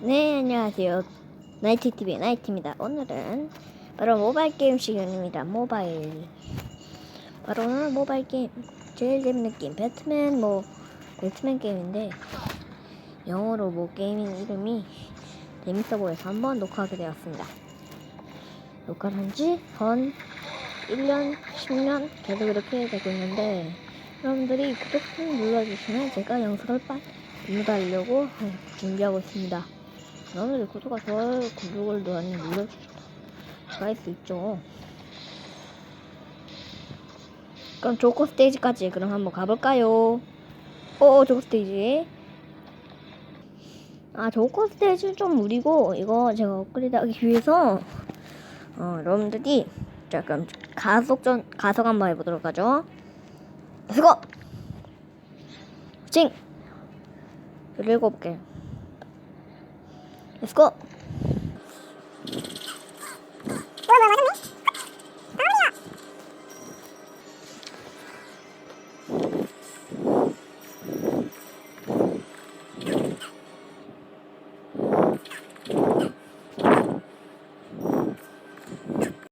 네, 안녕하세요. 나이트TV의 나이트입니다. 오늘은 바로 모바일 게임 시간입니다. 모바일. 바로 오늘 모바일 게임. 제일 재밌는 게임. 배트맨, 뭐, 배트맨 게임인데, 영어로 뭐 게임 이름이 재밌어 보여서 한번 녹화하게 되었습니다. 녹화를 한지 한 1년, 10년 계속 이렇게 되고 있는데, 여러분들이 구독 좀 눌러주시면 제가 영상을 빨리 업로드하려고 준비하고 있습니다. 여러분들이 구독과 좋아요, 구독을 많이 눌러주셔서 제가 할수 있죠. 그럼 조코 스테이지까지 그럼 한번 가볼까요? 오, 조코 스테이지. 아, 조코 스테이지는 좀 무리고, 이거 제가 업그레이드 하기 위해서, 어, 여러분들이, 자, 그럼 가속전, 가속 한번 해보도록 하죠. 수고! 칭! 17개. Let's go!